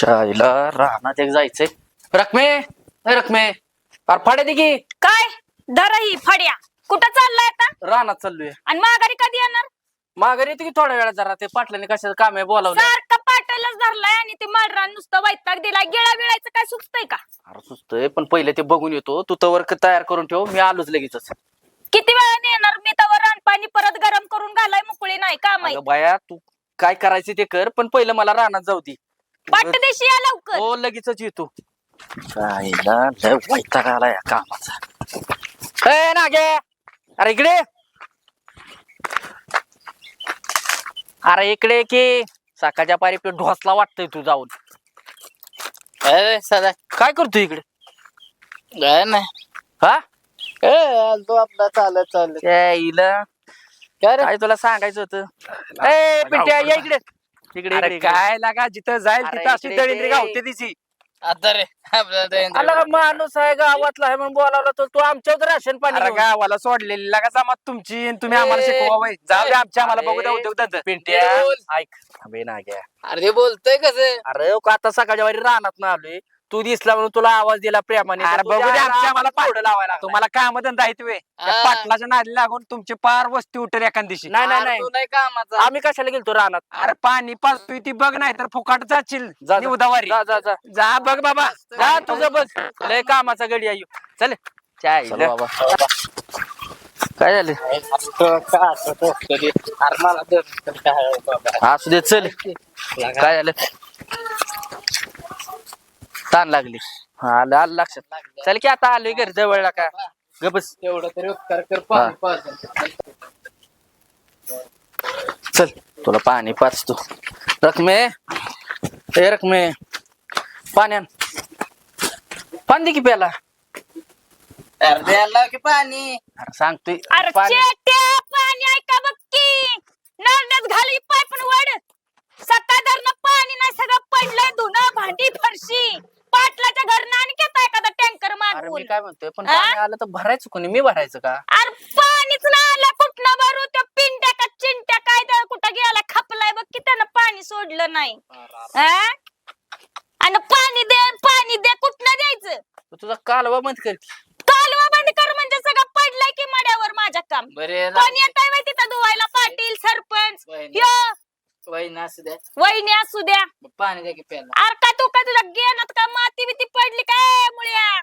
चायला रानात एक जायचंय. रकमे ए रकमे अरे फाड्या दे की. काय? धरा ही फड्या. कुठं चाललाय आता? रानात चाललोय. आणि माघारी कधी येणार? माघारी येते की थोड्या वेळा जरा. ते पाटलाने कशाचं काम आहे बोलावलं. सारखा पाटायलाच धरलाय आणि ते मळरान नुसतं वैताग दिलाय. गिळा बिळायचं काय सुचतंय का? अरे सुचतोय पण पहिले ते बघून येतो. तू तवर क- तयार करून ठेव. मी आलोच लगेचच. किती वेळाने येणार? मी तवर पाणी परत गरम करून घालाय. मुकळी नाही का माहीत अगं बाया तू काय करायचं ते कर पण पहिलं मला रानात जाऊ दे. पाटदेशी या लवकर. हो लगेचच येतो. चायला लय वैताग आला या कामाचा. ए नागे! अरे इकडे. अरे इकडे की. सकाळच्या पारी पे ढोसला वाटतंय तू जाऊन. अरे सदा. काय करतो इकडे? काय नाही. हा? ए, आलतो आपला चालत चालत. इला. काय रे? काय तुला सांगायचं होतं? ए पिंट्या या इकडे. इकडे अरे इकडे, इकडे. काय लागा जिथं जाईल अरे तिथं अशी इकडे दळिंद्री ते. गावते तिची आता रे आला का माणूस आहे गावातला आहे म्हणून बोलावला तर तू आमच्यावर राशन पाणी अरे घेऊन. गावाला सोडलेली लागा जमात तुमची आणि तुम्ही आम्हाला ए, शिकवा जाऊ दे आमच्या आम्हाला बघू द्या अरे, उद्योग धंदा. पिंट्या बोल. ऐक ना अरे बोलतोय कसं अरे का आता सकाळच्या वारी रानात ना आलोय तू दिसला म्हणून तुला आवाज दिला प्रेमाने अरे बघू दे आमच्या लावायला. तुम्हाला काम धंदा आहेत वे. त्या हा. पाटलाच्या नादी लागून तुमची पार वस्ती उठेल एखाद दिवशी. नाही नाही नाही. तू नाही कामाचा. आम्ही कशाला गेलतो रानात? अरे पाणी पाचतोय ती बघ नाही तर फुकाट जाशील. जा, उदावारी जा जा जा. जा बघ बाबा. जा तुझं बस. लय कामाचा गडी आहे ह्यो. चल. चाय चल बाबा. काय झालं. असू दे चल. काय झालं? ताण लागली. हा आलं आलं लक्षात. चल की आता आलोय घर जवळला का? गबस तेवढं तरी उपकार कर. चल तुला पाणी पाचतो रकमे ए रकमे पाण्यान पाणी दे की प्याला अरे द्यायला लाव की पाणी. अरे सांगतोय अरे पाणी चेट्या पाणी ऐका बघ की. घाली पाय पण वड. सकाळ धरणं पाणी नाही सगळं पडलंय धुणं भांडी फरशी. पाटलाच्या घरनं आणि घेता एखादा टँकर अरे मागवून काय म्हणतोय? पण हा? पाणी आलं तर भरायचं कोणी? मी भरायचं का? अरे पाणीच ना आलं. कुठनं भरू? त्या पिंट्या का चिंट्या काय त्या कुठं गेला? खपलाय बघ की त्यानं पाणी सोडलं नाही. हा? आणि पाणी दे पाणी दे कुठनं द्यायचं? तू तुझा कालवा बंद कर की. कालवा बंद कर म्हणजे सगळं पडलंय की मड्यावर माझ्या काम. बरे कोण येत आहे तिथं धुवायला? पाटील सरपंच. वहिनी. ह्यो वहिनी असू द्या. वहिनी असू द्या. पाणी द्या की प्यायला. अरे काय गेनात का? माती बिती पडली काय मुळ्या?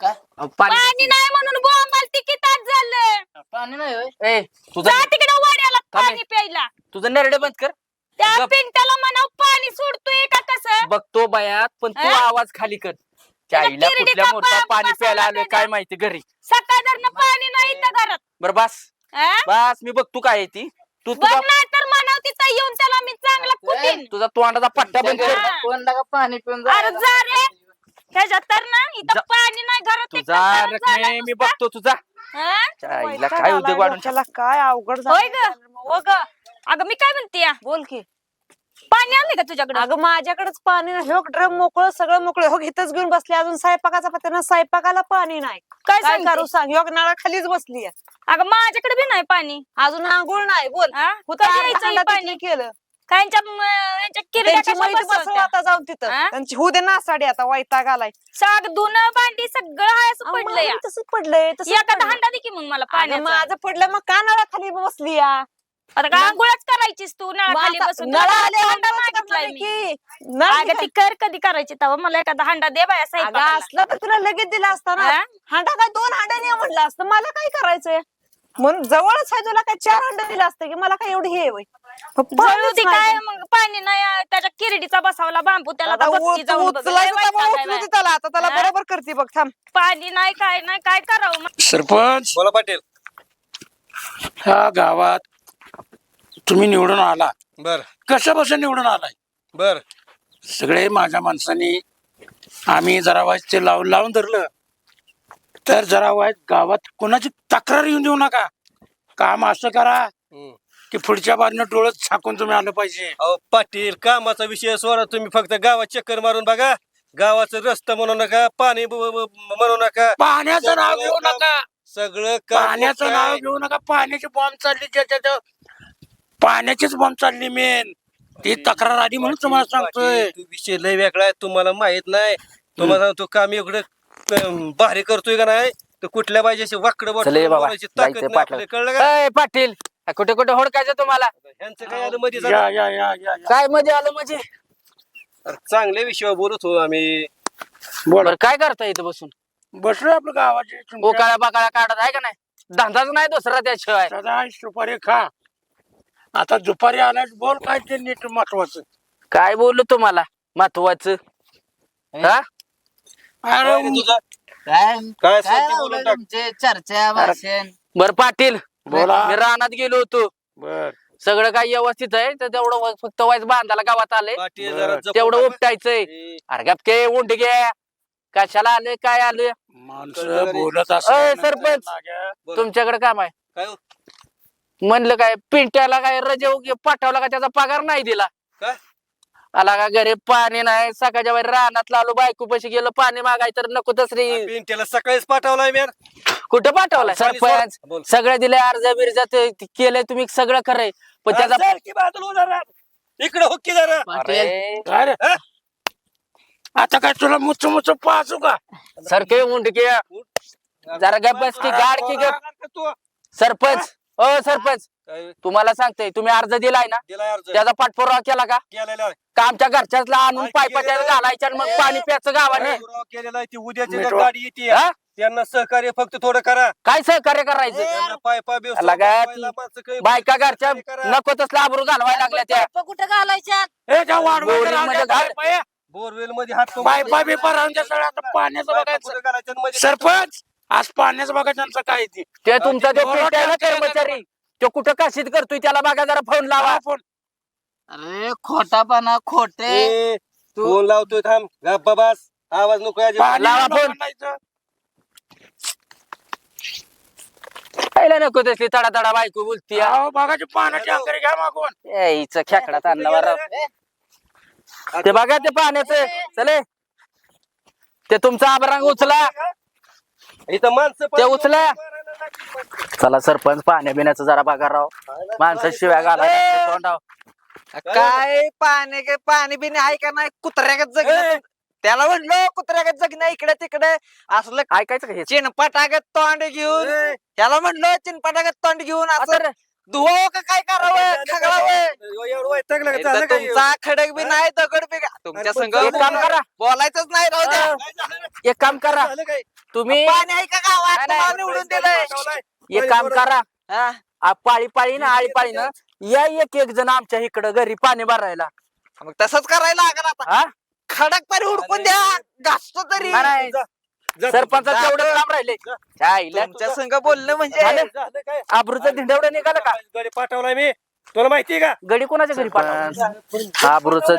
काय? अहो, पाणी. नाही म्हणून बोंबाल ती तास झालं. पाणी नाही होय. ए तुझा जा तिकडे वाड्याला थांब पाणी प्यायला. तुझं नरडे बंद कर. त्या गप. पिंटाला म्हणाव पाणी सोडतोय का कसं? बघतो बयात पण तू हा? आवाज खाली कर. चाईला किरडीचा कुठल्या मोठा बाप पाणी बसायला प्यायला आलोय त्यानं. काय माहिती घरी. सकाळ पाणी नाही घरात. बर बस. हा? बस मी बघतो काय आहे ती. तू बघ तुझा म्हणाव तिथं येऊन त्याला मी चांगला कुटीन. तुझा तोंडाचा पट्टा बंद कर. हा. पाणी पिऊन अरे जा रे. ह्याच्यात तर ना इथं जा. पाणी नाही घरात तुझा रकमे मी नुसतं? बघतो तुझा. हा? काय उद्योग वाढून त्याला काय अवघड होय झालं ग हो ग. अगं मी काय म्हणते? बोल की. पाणी आले का तुझ्याकडे? अगं माझ्याकडेच पाणी नाही. हो ड्रम मोकळं सगळं मोकळं. हो इथंच घेऊन बसले अजून. स्वयंपाकाचा पत्ता ना स्वयंपाकाला पाणी नाही. काय काय सांगते? करू सांग? योग नळाखालीच बसली आहे. अगं माझ्याकडे बी नाही पाणी. अजून आंघोळ नाही. बोल. हा? होतं कधी अर्धा यायचं हे हांडा पाणी? केलं. काय यांच्या म- यांच्या किरड्या त्यांची कशा मैत बसव बसवत्या? आता जाऊन तिथं. हा? त्यांची होऊ दे ना साडी आता वैताग आलाय. साग धुणं भांडी सगळं आहे असं पडलंय. तसंच पडलंय. तसंच एखादा पडलंय. हंडा दे की मग मला अगं, पाण्याचा. माझं पडलं मग का नळाखाली बसली या आता काय आंघोळच करायचीस तू नळाखाली मग आता बसून नळ तुला आले, हंडा आंघोळ मागितलाय करणार मी की. नळ अगं ती कर कधी करायची तेव्हा मला एखादा हंडा दे बाया अगं स्वयंपाकाला. असलं तर तुला लगेच दिला असता ना हा? हांडा काय दोन हांड्याने म्हटलं असतं मला काय करायचंय म्हणून जवळच आहे तुला काय चार हांडा दिला असतं की मला काय एवढी हे होय जळू पाणीच दे नाही. काय मग पाणी नाही आहे, त्याच्या किरडीचा बसावला बांबू त्याला आता बघती जाऊन बघ. लय बाया. त्याला आता त्याला हा? बरोबर करते बघ थांब पाणी नाही काय नाही काय करावं मग? सरपंच बोला पाटील ह्या गावात तुम्ही निवडून आला. बर. कशा बसा निवडून आलाय? बर. सगळे माझ्या माणसांनी आम्ही जरा वाईट ते लावून लावून धरलं. तर जरा वाईट गावात कोणाची तक्रार येऊन देऊ नका. काम असं करा. की पुढच्या बाजूने डोळं झाकून तुम्ही आलं पाहिजे. अहो पाटील कामाचा विषय सोडा तुम्ही फक्त. गावात चक्कर मारून बघा. गावाचं रस्ता म्हणू नका पाणी ब- ब- ब- म्हणू नका. पाण्याचं नाव घेऊ नका. सगळं काम पाण्याचं नाव. घेऊ नका. पाण्याची बॉम्ब चालली त्याच्यात पाण्याचीच बॉम्ब चालली मेन ती तक्रार आली म्हणून तुम्हाला सांगतोय. तू विषय लय वेगळा आहे तुम्हाला माहीत नाही. तुम्हाला सांगतो काम एवढं अं, भारी करतोय का नाही तर कुठल्या पाहिजे अशी वाकडं चल ये बाबा, बोलायची ताकद जायचं नाही पाटला. आपल्याला, कळलं का? ए, पाटील कुठे कुठे होडकायचं तुम्हाला? ह्यांचं काय आलं मध्ये या या या या या. काय मध्ये आलं म्हणजे चांगल्या विषयावर बोलत हो आम्ही. बोला. बरं काय करता इथं बसून? बसलोय आपलं गावाची तुमच्या- ओकाळ्या बाकाळ्या काढत आहे का नाही? धंदाच नाही दुसरा त्याशिवाय. सदा सुपारी खा. आता दुपारी आलाय बोल काय ते नीट महत्वाचं. काय बोललो तुम्हाला? महत्वाचं. हा? काय रे अरे तुझं? काय? काय काय असेल ते लावलंय बोलून टाक. तुमचे? चर्चा भाषण. बर पाटील. बोला. मी रानात गेलो होतो. बर. सगळं काही व्यवस्थित आहे? तर तेवढं व- फक्त वाईस बांधाला गावात आले पाटील बरं. जरा जपून तेवढं. उपटायचंय. ए, अरे गपके उंड घे कशाला आले? काय आले? माणसं बोलत अय, असत सरपंच. तुमच्याकडे काम आहे. काय हो? म्हणलं काय पिंट्याला काय रजेव पाठवला का त्याचा पगार नाही दिला? काय? आला का घरी पाणी नाही सकाळच्या वेळी रानात लावलो बायको पशी गेलो पाणी मागाय तर नको तसरी. पिंट्याला सकाळीच पाठवलाय मी कुठं पाठवलाय? पाणी सरपंच. बोल. सगळं दिले अर्ज बिर्ज ते केलंय तुम्ही सगळं खरंय. पण त्याचा. इकडे हो की जरा. अरे, काय रे? हा? आता काय तुला मुच मुच पाचू का सरके उंडके जरा गप बस की गाड की गप तू? सरपंच. ओ सरपंच काय तुम्हाला सांगते तुम्ही अर्ज दिलाय ना दिलाय अर्ज त्याचा पाठपुरावा केला का केलेला आहे. का आमच्या घरच्याला आणून पायपा आहे? घालायच्या आणि मग पाणी प्यायचं गावाने पुरावा केलेला आहे ती उद्याची मिठो. गाडी येते हा? त्यांना सहकार्य फक्त थोडं करा काय सहकार्य करायचं त्यांना पाय पाय माणसं काही- बायका घरच्या सहकार्य करा. नको तसला आबरू घालवायला लागल्या त्या कुठं घालायच्या घाल. बाया. बोरवेल मध्ये हात पंप- बायपा बिपा राहून द्या सगळं आता पाण्याचं बायपा बघायचं कुठं घालायचं आणि मध्ये- सरपंच आज पाण्याचं बघा त्यांचं काय ते. ते तुमचा जो. कर्मचारी तो कुठं काशीत करतोय त्याला बघा जरा फोन लावा. फोन. अरे खोटापणा खोटे. ए, फोन लावतोय थांब. गप्पा बस. आवाज नको लावा नको फोन. पहिला नको तसली तडा तडा बायको बोलती अहो, बघाची पाण्याची. अंगारी घ्या मागून. हिचं आणला राव ते बघा ते पाण्याचं. चले. ते तुमचा आबरांग उचला. इथं माणसं ते उचला. चला सरपंच पाण्या बिण्याचं जरा बघा राव. माणसं शिव्या घाला तोंडाव काय पाणी काय पाणी बिणी आहे का नाही कुत्र्यागत जगणं त्याला म्हणलो कुत्र्यागत जगणं इकडे तिकडे. असलं ऐकायचं का हे? चिनपटागत तोंड घेऊन त्याला म्हणलो चिनपटागत तोंड घेऊन आता असं धुवावं का काय करावं? काय? तुमचा खडक बी नाही दगड बी का- तुमच्या संग एक काम करा. बोलायचंच नाही राहू द्या. काय? एक काम करा. काय? तुम्ही पाणी आहे का गावात? नाही, नाही. तुम्हाला निवडून दिलंय. एक काम करा. हा? आ, पाळी पाळी ना आळी पाळी ना या एक एक जण आमच्या इकडं घरी पाणी भरायला. मग तसंच करायला लागणार आता. हा खडक पाणी हुडकून द्या. घासतो तरी. नाही, सरपंचाचं जा. एवढं काम राहिले. तुमच्या संग बोलणं म्हणजे? आबरूचं धिंडवडं निघालं का? गाडी पाठवलाय मी. तुला माहितीये का? गडी कोणाच्या घरी पाठवलं? आबरूचं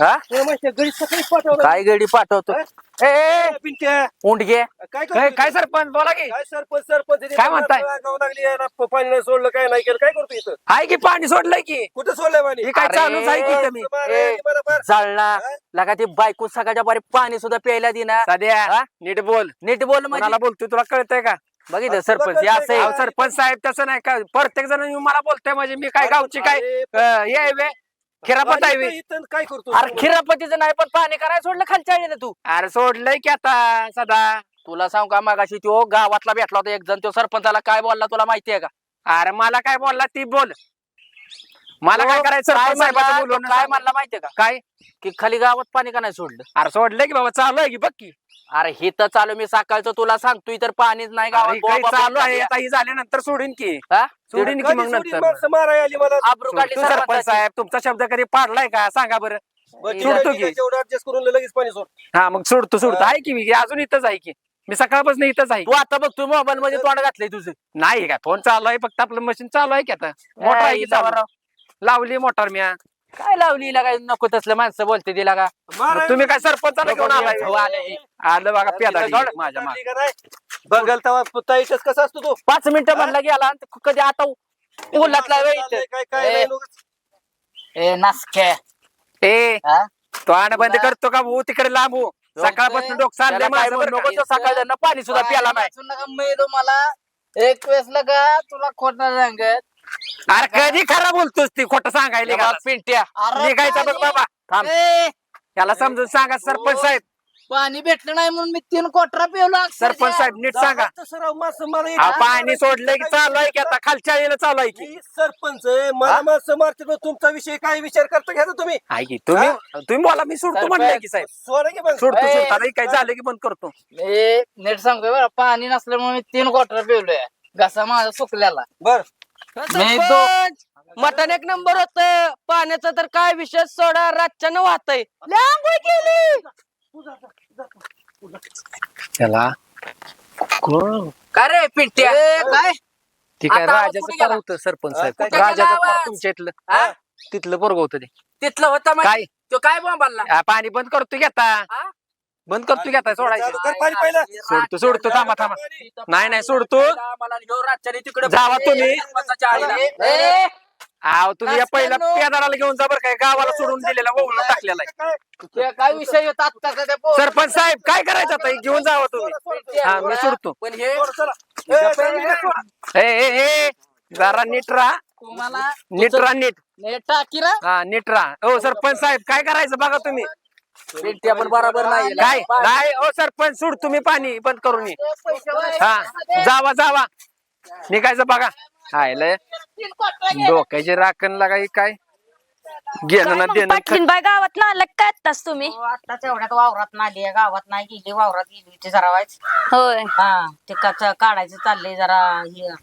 हा? गडी पाठवलं. काय गडी पाठवतो? ए, ए पिंट्या. उंडगे. काय काय काय सरपंच? बोला की. काय सरपंच सरपंच? इथे काय म्हणताय? रागावं लागली आहे ना, प- पाणी नाही सोडलं काय नाही केलं काय करतो इथं? हाय की पाणी सोडलंय की. कुठं सोडलंय पाणी? हे काय अरे, चालूच आहे की तुम्ही. ए. जळला हा? लगा ती बायको सकाळच्या बारी पाणी सुद्धा प्यायला दिना. सध्या नीट बोल. नीट बोल म्हणजे. मला बोलतोय तुला कळतंय का? बघितलं सरपंच हे असं अहो, आहे. सरपंच साहेब तसं नाही का? प्रत्येक जण मला बोलतोय म्हणजे मी काय गावची काय अरे, अं, हे आहे बे, खिरापत आहे पाणी बे. इथं काय करतो? अरे खिरापतीचं नाही पण पाणी करायला सोडलं खालच्या आळीला तू. अरे सोडलंय की आता सदा. तुला सांग का मागाशी तो गावातला भेटला होता एक जण तो सरपंचाला काय बोलला तुला माहितीये का? अरे मला काय बोलला ती बोल. मला काय करायचं? सरपंच साहेबाचं काय म्हणला माहितीये का? काय? की खाली गावात पाणी का नाही सोडलं? अरे सोडलंय की बाबा चालू आहे की बघ की. अरे हे तर चालू मी सकाळचं तुला सांगतोय तर पाणीच नाही अरे, काही चालू आहे. आता ही झाल्यानंतर सोडीन की. हा? सोडीन की मग नंतर. आली मला. आबरू काढली तू सरपंच. साहेब तुमचा शब्द कधी पाडलाय का? सांगा बरं. बरं, सोडतो ठीक आहे, की. ठीक आहे, तेवढं adjust करून लगेच पाणी सोड. हा मग सोडतो सोडतो. आहे की मी? अजून इथंच आहे की. मी सकाळपासून इथंच आहे तू आता बघ तू मोबाईल मध्ये तोंड घातलंय तुझं. नाही का? फोन चालू आहे. फक्त आपलं मशीन चालू आहे की आता? मोटर आहे की चालू? लावली मोटर मी काय लावली? हिला काय नको तसलं माणसं बोलते तिला का? मग तुम्ही काय सरपंचाला घेऊन आलाय हो, आले. आलं बघा पेदाडी माझ्या मागे. का? बघल तेव्हा पुत्ता इथंच कसा असतो तो? पाच मिनिटं म्हणला गेला आणि कधी आता उल्हातला वेळ इथं. काय काय ए. नाही लोकं. ए नासके ए हा? तो बंद करतो का भाऊ? तिकडे लांब. हो. सकाळपासून डोक त्याला चाललंय काय माझं म्हणू बरं नको का? तो सकाळ पाणी सुद्धा प्याला नाही. वाचून नका मी तुम्हाला एक वेळेस लगा तुला खोटा सांगत. अरे कधी खरा बोलतोस ती खोटं सांगायला का पिंट्या. निघायचं बघ बाबा थांब. ए, याला समजून सांगा सरपंच साहेब. पाणी भेटलं नाही म्हणून मी तीन कोटरा पिवलो सरपंच साहेब नीट सांगा. मला अहो, पाणी सोडलंय की चालू आहे की आता? खालच्या आळीला चालू आहे की? मी सरपंच आहे मला माणसं मारते पण तुमचा विषय काय विचार करता घ्या तुम्ही. आहे की तुम्ही तुम्ही बोला मी सोडतो म्हणलंय की साहेब. सोडा की पण सोडतो ए. सोडतो. आता काय झालं की बंद करतो. मी नीट सांगतोय बरं पाणी नसल्यामुळे मी तीन कोटरा पिवलोय. घसा माझा सुकल्याला बर. मी दो- मटण एक नंबर होत. पाण्याचा तर काय विषय? सोडा रातच्यानं वाहतय. त्याला काय रे पिंट्या? काय? ठीक आता आवाज राजाचं कुठे गेला? होतं सरपंच साहेब. काय- राजाचं गेला तुमच्या इथलं. हा? तिथलं पोरग होतं ते. तिथलं होता काय? तो काय आ, पाणी बंद करतो की आता? हा? बंद करतो की आता चालू सोडायचं कर पाणी पहिलं. सोडतो सोडतो थांबा थांबा. नाही नाही सोडतो. जावा तुम्ही. आव तुम्ही या पहिला नसत्यानो. पेदाराला घेऊन जा बरं काय गावाला सोडून दिलेला वळून टाकलेला आहे. काय? विषय होता आत्ताचा त्या? सरपंच साहेब काय करायचं आता? हे घेऊन जावा तुम्ही. हा मी सोडतो. पण हे ए, चला, सोडा. ए ए ए जरा नीट राहा. तुम्हाला नीट राहा नीट. टाकी हा नीट राहा. हो सरपंच साहेब काय करायचं बघा तुम्ही? पिंट्या पण बरोबर नाही काय? नाही ओ सरपंच सोड तुम्ही पाणी बंद करून ये. हा जावा जावा. निघायचं बघा. हायलंय. डोक्याची राखण लागाय काय? घेणं ना देणं पाटलीन बाय गावात ना आलं काय आत्ताच तुम्ही. आता तेवढ्यात वावरात नाली गावात नाही गेली वावरात गेली ते जरा व्हायच होय. हा ते कच काढायचं चाललंय जरा हे.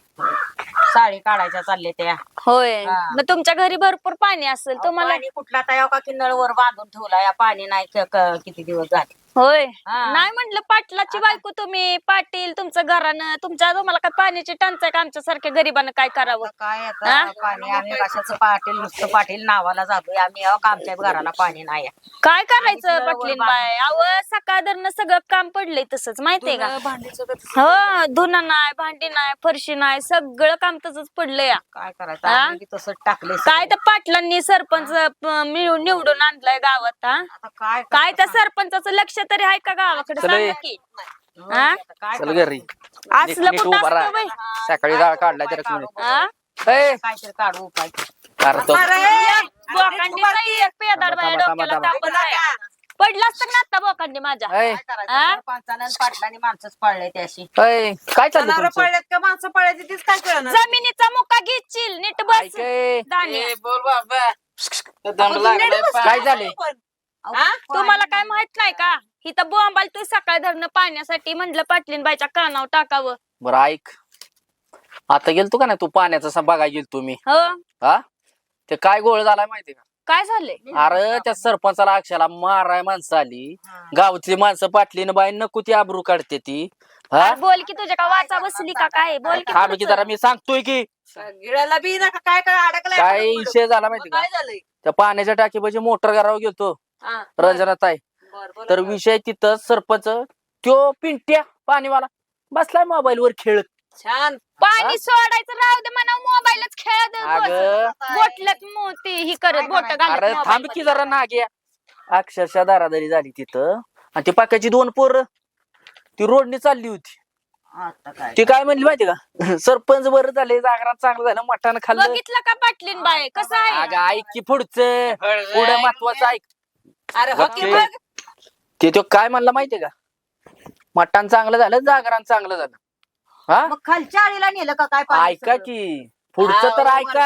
साडी काढायच्या चालले त्या. होय. हा. मग तुमच्या घरी भरपूर पाणी असेल तुम्हाला? कुठला तयाव का की नळवर बांधून ठेवला या पाणी नाही क- क- किती दिवस झाले. होय. हा. नाही म्हंटल पाटलाची बायको तुम्ही पाटील तुमचं घरानं तुमच्या तुम्हाला काय पाण्याची टंचाई का आमच्या सारख्या गरीबानं काय करावं? आता? काय हा? आता पाणी आम्ही कशाचं पाटील नुसतं पाटील नावाला जातोय. आम्ही अहो आमच्या घराला पाणी नाही आहे. काय करायचं पाटलीन बाय? अव सकाळ सगळं काम पडलंय तसंच माहितीये का? हो धुना नाही भांडी नाही फरशी नाही सगळं काम तसंच पडलंय. या. काय करायचं? हा? आम्ही बी तसंच टाकले काय तर पाटलांनी सरपंच अं, मिळून निवडून आणलाय गावात हा? काय काय त्या सरपंचाचं लक्ष तरी आहे का गावाकडे? चला ये. सांगा की. हा? आता काय चल घरी. असलं नीट कुठं उभा राहा. असतं बाई? सकाळी जाळ काढला जरा तुम्ही हा? ए, काहीतरी काढू उपाय. अरे तो- बोकांडी नाही एक पेदाड बाया थांबा, थांबा, डोक्याला थांबा. तापत आहे. पडला असतं ना आता बोकांडी माझ्या. ए, हा? पाटलांनी माणसंच त्याशी ए, काय चाललं जनावरं तुमचं? पडल्यात का? माणसं तीच काय कळणार जमिनीचा मुका घेशील नीट बस. ऐक ए, दानिया. ए, बोल बाबा. दम लागलाय पाय. काय झाले? तुम्हाला काय माहीत नाही का? इथं बोंबाल तू सकाळ धरणं पाण्यासाठी म्हंटल पाटलीन बाईच्या कानावर टाकावं. बरं ऐक. आता गेलतो का ना तू? पाण्याचा सा बघायला गेलतो मी. हो. हा? ते काय गोळ झालाय माहिती का? काय झालंय? अरे त्या सरपंचाला अक्षाला माराय माणसं आली. गावातली माणसं पाटली न बाई नको ती आबरू काढते ती. हा? बोल की तुझ्या का वाचा बसली का काय? बोल की थांब की पुढचं. जरा मी सांगतोय की. गिळाला बी नका काय काय अडकलाय काय विषय झाला माहिती का? काय झालंय? त्या पाण्याच्या टाकीपाशी मोटर घरावर गेलतो. हा. रंजनात आहे बरं, तर. विषय तिथं सरपंच त्यो पिंट्या पाणीवाला. बसलाय मोबाईल वर खेळत. छान. पाणी सोडायचं राहू दे म्हणा मोबाईलच खेळत अगं. बोटल्यात मोती ही करत बोट अरे घालत थांब की. जरा नाग्या. अक्षरशः दारादारी झाली तिथं. आणि ती पाक्याची दोन पोर. ती रोडनी चालली होती. आता काय? ती काय म्हणली माहिती का? सरपंच बरं झाले जागरात चांगलं झालं मटानं खाल्लं. बघितलं का पाटलीन बाय कसं अगं आहे ऐक की पुढचं. पुढे महत्वाचं ऐक. अरे हो की. बघ. ते तो काय म्हणला माहितीये का? मटण चांगलं झालं जागरण चांगलं झालं. हा? मग खालच्या आळीला नेलं का? काय पाणी ऐका सगळं? की पुढचं तर ऐका.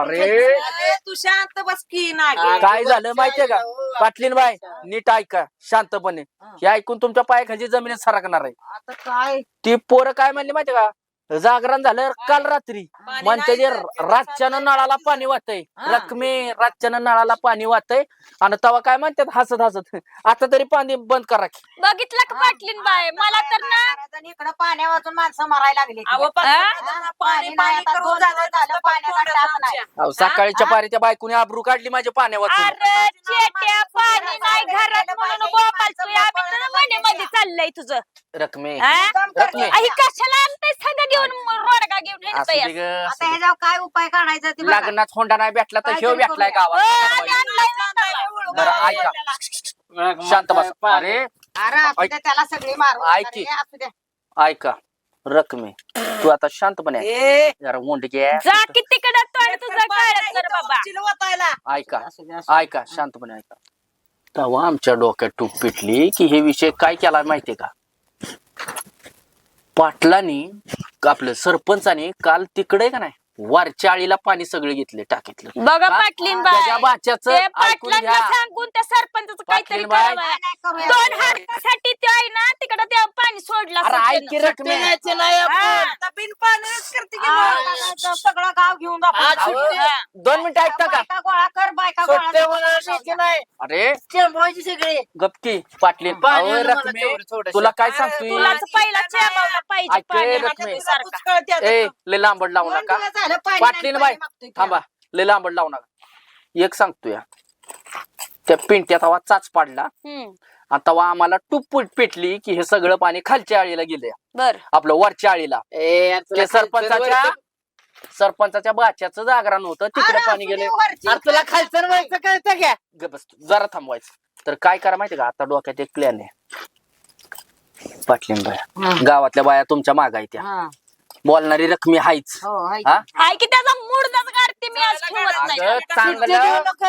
अरे. अरे तू शांत बस की नागे. काय झालं माहितीये का? पाटलीन बाय नीट ऐका शांतपणे. हे. ऐकून तुमच्या पायाखाली जमिनीत सरकणार आहे. आता काय? ती पोरं काय म्हणली माहितीये का? जागरण झालं काल रात्री म्हणते. रातच्यानं नळाला पाणी वाहतय. रकमे रातच्यानं नळाला पाणी वाहतय. आणि तेव्हा काय म्हणतात? हसत हसत. आता तरी पाणी बंद करा की. बघितलं का पाटलीन बाय मला तर ना इकडे पाण्या वाचून माणसं मरायला लागली अहो, पण हा? आता पाणी पाणी आता करून दोन झालं दिवस झालं नुसतं पाण्याचा तोंडात टाक नाही. आमच्या. अहो, सकाळच्या पारी त्या बायकोने आबरू काढली माझ्या पाण्या वाचून अरे चेट्या पाणी नाही घरात म्हणून बोपाल तू आम्ही तर म्हणे मध्ये चाललंय तुझं. रकमे. हा? रकमे. अही कशाला आणताय सगळं? घेऊन रोडगा घेऊन असू हिंडताय दे ग, आता असू दे. ह्याच्यावर काय उपाय काढायचा ते बघा. लग्नात होंडा नाही भेटला तर काय ह्यो तरी भेटलाय करूया. गावात. बरं ऐका. शांत बस. अरे अरे असू द्या, त्याला सगळी मारून ऐक की. अरे, असू द्या. ऐका रकमे तू आता शांतपणे ऐक. ए. जरा. जा तुझं कर बाबा. ऐका ऐका शांतपणे ऐका. तेव्हा आमच्या डोक्यात टूप पिटली की हे विषय काय केला माहितीये का? पाटलांनी आपलं सरपंचाने काल तिकडे का नाही? वरच्या आळीला पाणी सगळे घेतले टाकीतलं. बघा? पाटलीन त्याच्या बाय बाच्याचं ते ऐकून पाटलांना घ्या. सांगून त्या सरपंचाचं काहीतरी पाटलीन बाई. करावं. दोन हातासाठी ते आहे ना तिकडे ते पाणी सोडलं अरे असेल ऐक की त्यानं. रकमे. सगळं गाव घेऊन हा. दोन मिनिटं ऐकता का? बायका गोळा कर बायका गोळा अरे. गपकी पाटली अहो, रकमे तुला काय सांगतोय? तुलाच पहिला पाहिजे ऐक पाणी. ए लय लांबड लावू नका. पाटलीन बाई? थांबा लय लांबड लावू नका. एक सांगतो या. त्या पिंट्यात हवा चाच पाडला. हम्म. आणि तेव्हा आम्हाला टूप पेटली की हे सगळं पाणी खालच्या आळीला गेले बर. आपलं वरच्या आळीला. ते सरपंचाच्या सरपंचाच्या बाच्याचं जागरण होतं तिकडे पाणी गेले तुला खालचं व्हायचं कळतं घ्या बस तू, जरा थांबवायचं. तर काय करा माहिती का? आता डोक्यात एक प्लॅन आहे. पाटलीन बाया. गावातल्या बाया तुमच्या मागा त्या बोलणारी रकमी हायच. हो हाय हा? हाय की त्याचा मूडच काढते मी आज ठेवत नाही. अगं चांगलं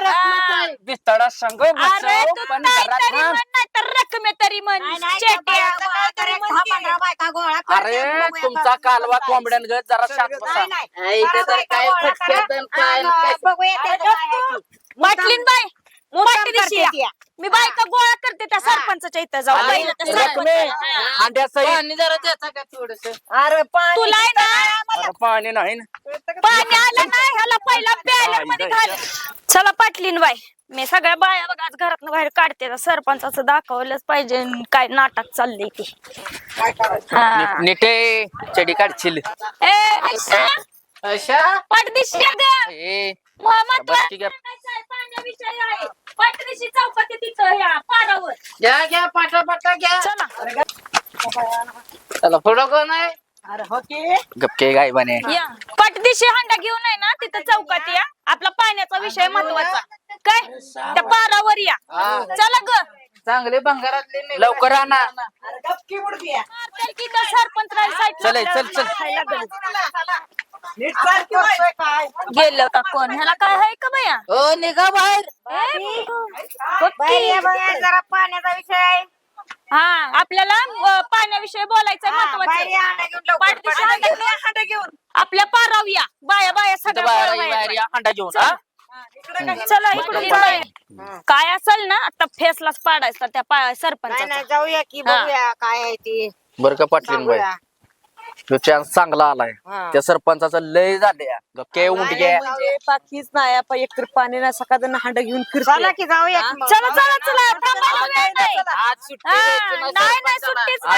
हा. बिस्ताडा संग अरे बसव, तू पण काय घरात तरी. म्हण. नाही तर रकमे तरी म्हण. चेट्या. बायका गोळा कर अरे तुमचा कालवा कोंबड्यांगत जरा शांत बसा. बाटलीन बाय मोठी दिशी या. मी बायका गोळा करते त्या सरपंचाच्या इथं जाऊ आणि त्या अरे पाणी तुला आहे ना? अरे पाणी नाही ना. पाणी आलं नाही ह्याला पहिला मध्ये घाल. चला पाटलीन बाई मी सगळ्या बाया बघा आज घरात बाहेर काढते. त्या सरपंचाचं दाखवलंच पाहिजे आणि काय नाटक चाललंय ते. हा. नीटे चडी काढशील. ए, अशा. ए बस ठीक आहे. काय आहे, पाण्याविषयी आहे. पाठदिशी चौकात आहे तिथं ह्या पारावर घ्या घ्या पाठा पाठा घ्या. चला. चला पुढं कोण आहे? गपके गाय बने. या. पाठदिशी हांडा घेऊन आहे ना तिथं चौकात या. आपला पाण्याचा विषय महत्त्वाचा. काय? त्या पारावर या. चला ग. चांगले भंगारातले लवकर आणा. तिथं सरपंच राहील side ला चल, चल, चल. खायला गं. गेलं का कोण? ह्याला काय आहे का बया? हो निघा बाहेर. ए, बघ. जरा पाण्याचा विषय आहे. हा आपल्याला अं, पाण्याविषयी बोलायचं महत्वाचं. पाठदिशी हांडा घेऊन आपल्या पारावया बाया बाया सगळ्या बाहेर या घेऊन हा? चला इकडून पुढे. काय असेल ना आता फेसलाच पाडायचं त्या पा- सरपंचाचा जाऊया की हा. बघूया काय आहे ती बर का पाटलीन बाई ह्यो चान्स चांगला आलाय हा. त्या सरपंचाचं लय झाले गपके उंट घ्या म्हणजे बाकीच नाही आपण एकतर पाणी नाही सकाळ हांडा घेऊन फिरतो चला की जाऊया. चला चला चला. हा, नाही सुट्टीच नाही.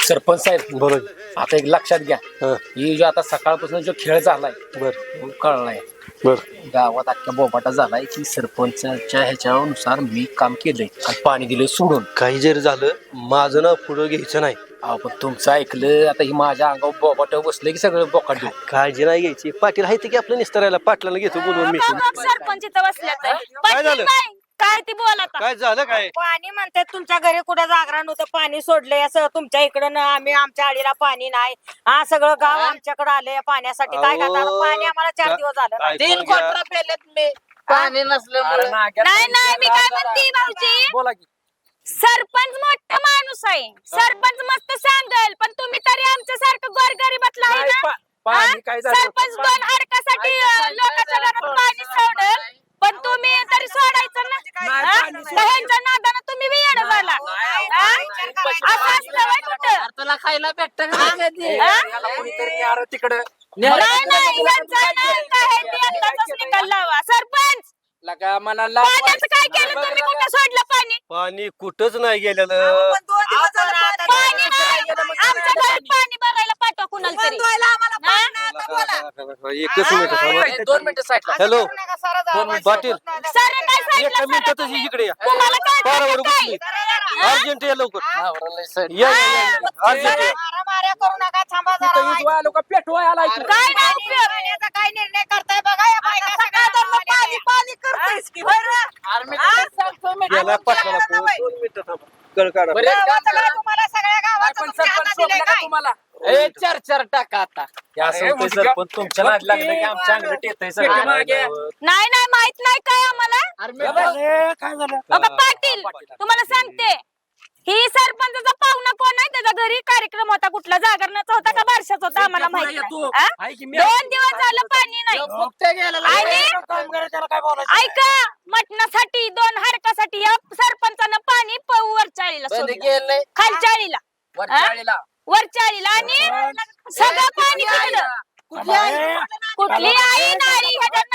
सरपंच साहेब बरोबर आता एक लक्षात घ्या ही जो आता सकाळपासून जो खेळ झालाय बर कळलाय बर गावात अख्ख्या बोबाटा झालाय की सरपंचाच्या ह्याच्यानुसार मी काम केलंय आणि पाणी दिलंय सोडून काही जरी झालं माझं ना पुढं घ्यायचं नाही अहो, पण तुमचं ऐकलं आता ही माझ्या अंगावर बोबाट बसलं की सगळं बोकाट काळजी नाही घ्यायची पाटील आहे ते की आपलं निस्तरायला पाटलाला घेतो बोलवून मी सरपंच इथं बसल्यात काय झालं? काय ती बोल आता? काय झालं काय? पाणी म्हणतात तुमच्या घरी कुठं जागरण होतं पाणी सोडलंय असं तुमच्या इकडं ना आम्ही आमच्या आडीला पाणी नाही. हा सगळं गाव आमच्याकडे आलंय पाण्यासाठी. काय अहो, पाणी आम्हाला चार का- दिवस झालं. ऐकून घ्या. पाणी नसल्यामुळे. नाही नाही मी काय म्हणते भाऊजी? बोला की. सरपंच मोठा माणूस आहे. सरपंच मस्त सांगेल पण तुम्ही तरी आमच्या सारखं गोरगरीबातला आहे नाही, ना? पा- पाणी? काय झालं? सरपंच दोन हडकासाठी अं, लोकांच्या घरात पाणी सोडेल. पण तुम्ही तरी सोडायचं ना? हा? नादानं तुम्ही बी येणं झाला. हा? असं असतं व्हय कुठं? तुला खायला भेटत हा? तिकडं. नाही नाही ह्यांचा नाही काय आहे ते आत्ताच निकाल लावा. सरपंच! लगा मनाला पाण्याचं काय केलं तुम्ही कुठं सोडलं पाणी पाणी कुठंच नाही गेलेलं पाणी नाही आमच्या घरात पाणी भरायला पाठवा कुणाला तरी? एकच मिनिट थांबा दोन मिनिटं साईडला हॅलो दोन मिनिट. पाटील. सर काय सांगितलं एका मिनिटातच सरांनी? इकडे या तुम्हाला काय पारावर माहिती बसली काय? अर्जंट या लवकर या या या, या, या. अर्जंट या. माऱ्या करू नका थांबा जरा लोक पेटवाय आलाय की. काय नाही उपयोग. पाण्याचा काय निर्णय करताय बघा या बायका सगळ्या पाणी पाणी करतोयस की? नाही पाठवा नको दोन मिनिटं थांबा. कळ काढा. बरं, एक काम गावाचं करा. गाव तुम्हाला सगळ्या गावाचं पण तुमच्या सरपंच हातात दिलंय सोडलं का काय? तुम्हाला? ए चार चार टाका आता. सरपंच तुमच्या नाद लागलं की आमच्या अंगलट येतंय पेटी मागे. नाही नाही माहीत नाही काय आम्हाला? अरे मी अरे, काय झालं? बघा पाटील. तुम्हाला सांगते. ही सरपंचाचा पाहुणा कोण आहे? त्याच्या घरी कार्यक्रम होता कुठला जागरणाचा होता का बारशाचा होता आम्हाला माहीत नाही. हा? दोन दिवस झालं पाणी नाही. फुकट्या गेला आणि काम करायचं त्याला काय बोलायचं ऐका मटणासाठी दोन हाडकासाठी या सरपंचानं पाणी प- वर चाळीला बंद सोडलं. केलंय खालच्या आळीला वर हा? चाळीला. वर चाळीला. आणि सगळं पाणी कुठली आई? ह्याच्यात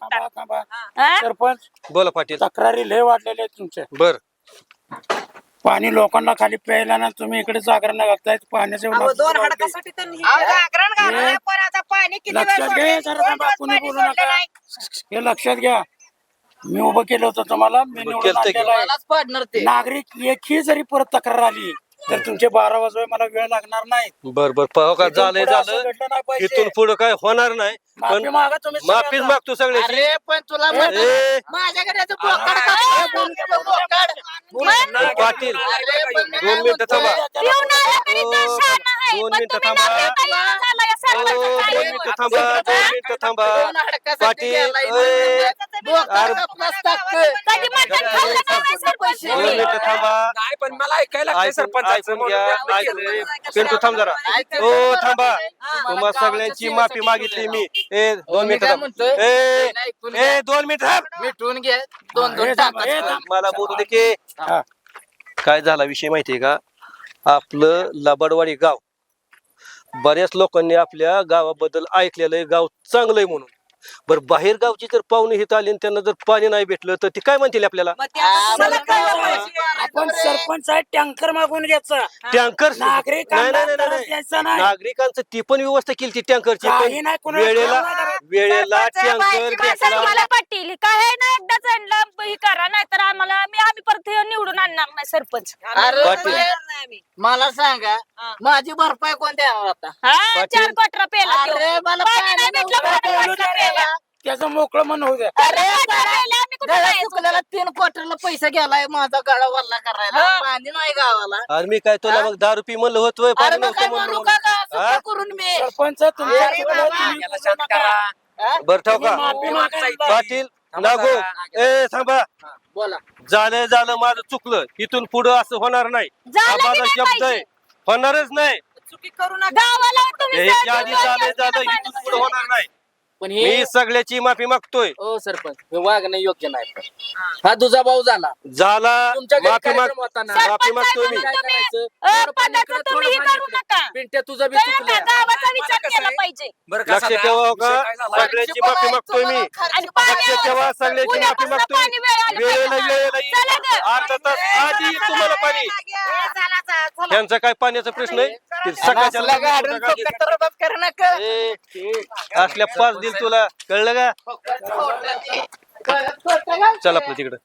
थांबा. हा? सरपंच बोला पाटील तक्रारी लय वाढलेल्या आहेत तुमच्या बर पाणी लोकांना खाली प्यायला ना तुम्ही इकडे जागरण घालताय पाण्याचे अहो, दोन हडकासाठी तर नाही. अहो, जागरण घालणार पण आता पाणी किती वेळ लक्षात सोडलंय? घ्या दोन जरा थांबा, दिवस कुणी पाणी बोलू सोडलं नका नाही. हे लक्षात घ्या मी उभं केलं होतं तुम्हाला मी निवडून केलतं की. आणलेलं आहे. मलाच पाडणार ते नागरिक एकही जरी परत तक्रार आली तर तुमचे बारा वाजवे मला वेळ लागणार नाही बर बर पाहू का इथून झालंय पुढं असं झालं घडलं नाही पाहिजे. इथून पुढं काय होणार नाही माफी पण मागा तुम्ही माफीच सगळ्यांना. मागतो सगळ्याची अरे पण तुला ए, म्हणलं, ए. माझ्या घराचं बोकाड कापलं, बोकाड. पाटील अरे पण मी दोन मिनिटं थांबा. दोन पण मिनिटं तुम्ही थांबा. थांबा दोन मिनिटं थांबा दोन हाडकासाठी पाटील, गेलाय. ए. बोकाड अरे. कापलास टाकतोय. कधी मटण खाल्लं का नाही सरपंच दोन मिनिटं थांबा नाही पण मला ऐकायला लागतंय ऐकून सरपंचाचं ऐकून घ्या म्हणून मी ऐकून केलंय. पिंटू थांब जरा हो थांबा. तुम्हा सगळ्यांची माफी मागितली मी. ए हो, दोन मी मिनिटं काय थांब. म्हणतोय? ए. दोन मिनिटं थांब. मिटवून घे दोन हे दोन हे टाका. मला बोलू दे की हा. काय झाला विषय माहितीये का आपलं लबाडवाडी गाव बऱ्याच लोकांनी आपल्या गावाबद्दल ऐकलेलं आहे गाव चांगलं आहे म्हणून. बरं बाहेर गावची जर पाहुणे हित आली आणि त्यांना जर पाणी नाही भेटलं तर ते काय म्हणतील आपल्याला मग ते आता तुम्हाला कळलं पाहिजे. आपण सरपंच आहे टँकर मागून घ्यायचा टँकर नाही नागरिकांना नाही नाही त्रास नाही द्यायचा नाही नागरिकांचं ती पण व्यवस्था केली ती टँकरची काही पण नाही कोणाला वेळेला. वेळेला सरपंच बाईची टँकर माणसं भेटला मला पाटील काय आहे ना एकदाच आणलं ही करा नाही तर आम्हाला मी आम्ही परत हे निवडून आणणार नाही सरपंच अरे पाटील. येणार नाही आम्ही. मला सांगा माझी भरपाई कोण देणार आता हा पाटील. चार कोटरा पेला. अरे मला पाणी पाणी नाही भेटलं नव्हतं. पेला. त्याचं मोकळं मन होऊ द्या अरे कुठं? चुकल्याला तीन क्वार्टरला पैसा गेलाय माझा गळा वल्ला करायला हा. पाणी नाही गावाला अरे मी काय तुला मग दारू पी म्हणलं होतोय अरे पाणी मग काय नव्हतं म्हणू म्हणून का गा? हा? सुका करून मी सरपंच तुमच्या अरे चुकलं, बाबा. तुम्ही याला बोलू शांत नका. करा. बरं ठेव का माफी. पाटील थांबा नागो जरा. ए थांबा बोला झालं झालं माझं चुकलं इथून पुढं असं होणार नाही झालं हा की माझा नाही शब्द आहे पाहिजे? होणारच नाही चुकी करू नका गावाला तुम्ही ह्याच्या सहज आधी झालं झालं इथून पुढे. होणार नाही पण मी हे सगळ्याची माफी मागतोय ओ सरपंच हे वागणं योग्य नाही पण. हा तुझा भाऊ झाला झाला तुमच्या घरी माफी माग कार्यक्रम होता ना. सरपंच माफी मागतोय आहे मी म्हणून तुम्ही, करायचं? अ, थोडं पाणी पदाचं इकडं, तुम्ही थोडं हे पाणी करू इकडं. नका पिंट्या तुझा बी कळलं चुकलं का? गावाचा विचार कसं केला आहे? पाहिजे बरं का लक्ष सांगा, ठेवा विषय का काय झाला? सगळ्याची माफी मागतोय मी आणि पाणी लक्ष ठेवा सगळ्याची माफी उद्यापासून मागतोय पाणी वेळ आली वेळेला पाहिजे. वेळेला चला येईल. गं. अर्धा तास आधी येईल तुम्हाला पाणी चला, चला, चला. यांचा काय पाण्याचा प्रश्न आहे ते सकाळच्या. ए, असल्या पाच दिल तुला. कळलं का? चल आपलं तिकडं.